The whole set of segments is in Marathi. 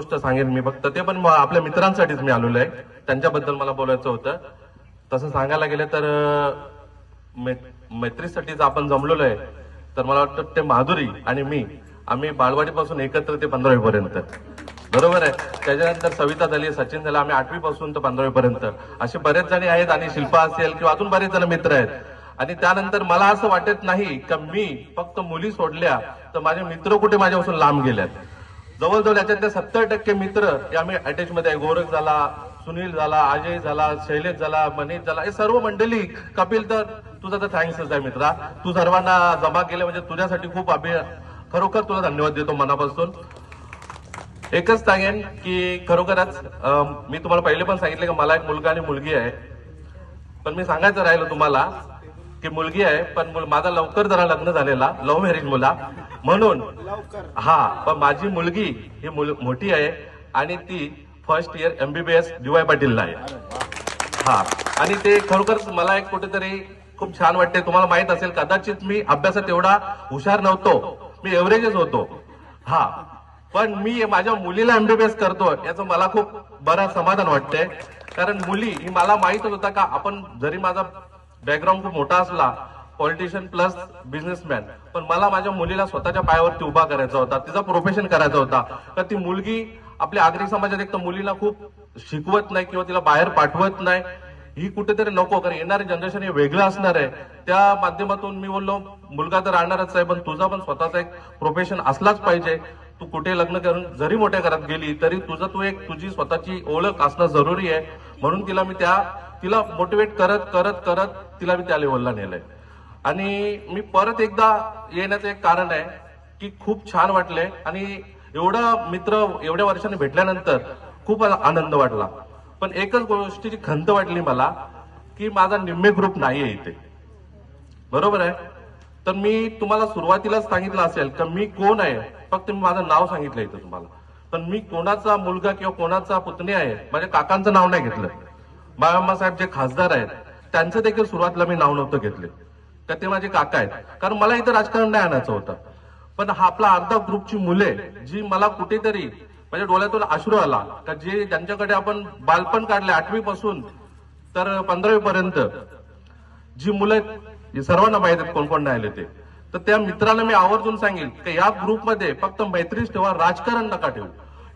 गोष्ट सांगेन मी फक्त. ते पण आपल्या मित्रांसाठीच मी आलेलो आहे. त्यांच्याबद्दल मला बोलायचं होतं. तसं सांगायला गेलं तर मैत्रीसाठीच आपण जमलेलो आहे. तर मला वाटतं ते माधुरी आणि मी आम्ही बालवाडीपासून एकत्र ते पंधरावीपर्यंत. बरोबर आहे. त्याच्यानंतर सविता झाली सचिन झाला आम्ही आठवीपासून तर पंधरावीपर्यंत. असे बरेच जणी आहेत आणि शिल्पा असेल किंवा अजून बरेच जण मित्र आहेत. आणि त्यानंतर मला असं वाटत नाही का मी फक्त मुली सोडल्या तर माझे मित्र कुठे माझ्यापासून लांब गेल्यात? जवळजवळ याच्यातले सत्तर टक्के मित्र हे आम्ही अटॅचमध्ये आहे. गोरख झाला सुनील झाला अजय झाला शैलेश झाला मनीष झाला हे सर्व मंडळी. कपिल तर तुझा तर थँक्सच आहे मित्रा. तू सर्वांना जमा केले म्हणजे तुझ्यासाठी खूप अभि खरोखर तुला धन्यवाद देतो मनापासून. एकच सांगेन की खरोखरच मी तुम्हाला पहिले पण सांगितले की मला एक मुलगा आणि मुलगी आहे. पण मी सांगायचं राहिलं तुम्हाला की मुलगी आहे पण मुल- माझा लवकर जरा लग्न झालेला लव्ह मॅरेज मुला म्हणून हा पण माझी मुलगी ही मुल- मोठी आहे आणि ती फर्स्ट इयर एमबीबीएस डीवाय पाटीलला आहे. हा. आणि ते खरोखरच मला एक कुठेतरी खूप छान वाटते. तुम्हाला माहीत असेल कदाचित मी अभ्यासात एवढा हुशार नव्हतो. मी एव्हरेजच होतो. हा. पण मी माझ्या मुलीला एमबीबीएस करतो याचं मला खूप बरं समाधान वाटतंय. कारण मुली ही मला माहितच होता का आपण जरी माझा बॅकग्राऊंड खूप मोठा असला पॉलिटिशियन प्लस बिझनेसमॅन पण मला माझ्या मुलीला स्वतःच्या पायावरती उभा करायचा होता तिचा प्रोफेशन करायचा होता. तर ती मुलगी आपल्या आगरी समाजात एक तर मुलीला खूप शिकवत नाही किंवा तिला बाहेर पाठवत नाही. ही कुठेतरी नको कारण येणारे जनरेशन हे वेगळं असणार आहे. त्या माध्यमातून मी बोललो मुलगा तर राहणारच आहे पण तुझा पण स्वतःचा एक प्रोफेशन असलाच पाहिजे. तू कुठे लग्न करून जरी मोठ्या घरात गेली तरी तुझं तू एक तुझी स्वतःची ओळख असणं जरुरी आहे. म्हणून तिला मी त्या तिला मोटिवेट करत करत करत तिला मी त्या लेवलला नेलंय. आणि मी परत एकदा येण्याचं एक कारण आहे की खूप छान वाटले आणि एवढा मित्र एवढ्या वर्षांनी भेटल्यानंतर खूप आनंद वाटला. पण एकच गोष्टीची खंत वाटली मला की माझा निम्मे ग्रुप नाहीये इथे. बरोबर आहे? तर मी तुम्हाला सुरुवातीलाच सांगितलं असेल का मी कोण आहे? फक्त मी माझं नाव सांगितलं इथं तुम्हाला. पण मी कोणाचा मुलगा किंवा कोणाचा पुतणी आहे? माझ्या काकांचं नाव नाही घेतलं. बाळाम्मा जे खासदार आहेत त्यांचं देखील सुरुवातीला मी नाव नव्हतं घेतले. तर ते माझे काका आहेत. कारण मला इथं राजकारण नाही आणायचं होतं. पण हा आपला अर्धा ग्रुपची मुले जी मला कुठेतरी माझ्या डोळ्यातून अश्रू आला का जे ज्यांच्याकडे आपण बालपण काढले आठवी पासून तर पंधरावी पर्यंत जी मुलं आहेत सर्वांना माहीत आहेत कोण कोण नाही आले ते. तर त्या मित्राला मी आवर्जून सांगेल की या ग्रुपमध्ये फक्त मैत्रीच ठेवा राजकारण नका ठेवू.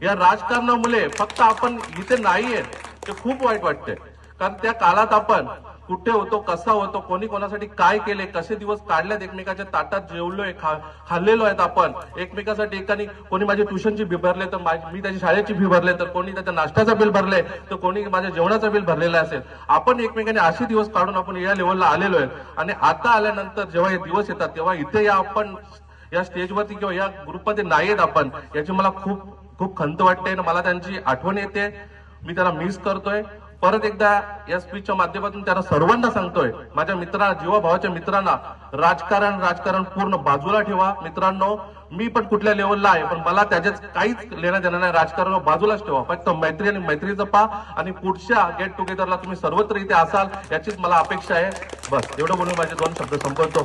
या राजकारणामुळे फक्त आपण इथे नाहीये ते खूप वाईट वाटते कारण त्या काळात आपण कुठे होतो कसा होतो कोणी कोणासाठी काय केले कसे दिवस काढलेत एकमेकाच्या ताटात जेवलोय खाल्लेलो आहेत आपण. एकमेकासाठी एकाने कोणी माझी ट्युशनची फी भरले तर मी त्याची शाळेची फी भरले तर कोणी त्याच्या नाश्त्याचं बिल भरले तर कोणी माझ्या जेवणाचं बिल भरलेलं असेल. आपण एकमेकाने असे दिवस काढून आपण या लेवलला आलेलो आहे. आणि आता आल्यानंतर जेव्हा हे दिवस येतात तेव्हा इथे या आपण या स्टेजवरती किंवा या ग्रुपमध्ये नाही आहेत आपण याची मला खूप खूप खंत वाटते आणि मला त्यांची आठवण येते. मी त्याला मिस करतोय. परत एकदा या स्पीचच्या माध्यमातून त्यांना सर्वांना सांगतोय. माझ्या मित्रांना जीवाभावाच्या मित्रांना राजकारण राजकारण पूर्ण बाजूला ठेवा. मित्रांनो मी पण कुठल्या लेवलला आहे पण मला त्याच्यात काहीच लेणं देणं नाही. राजकारण बाजूलाच ठेवा. फक्त मैत्री आणि मैत्री जपा आणि पुढच्या गेट टुगेदरला तुम्ही सर्वत्र इथे असाल याचीच मला अपेक्षा आहे. बस एवढं बोलून माझे दोन शब्द संपवतो.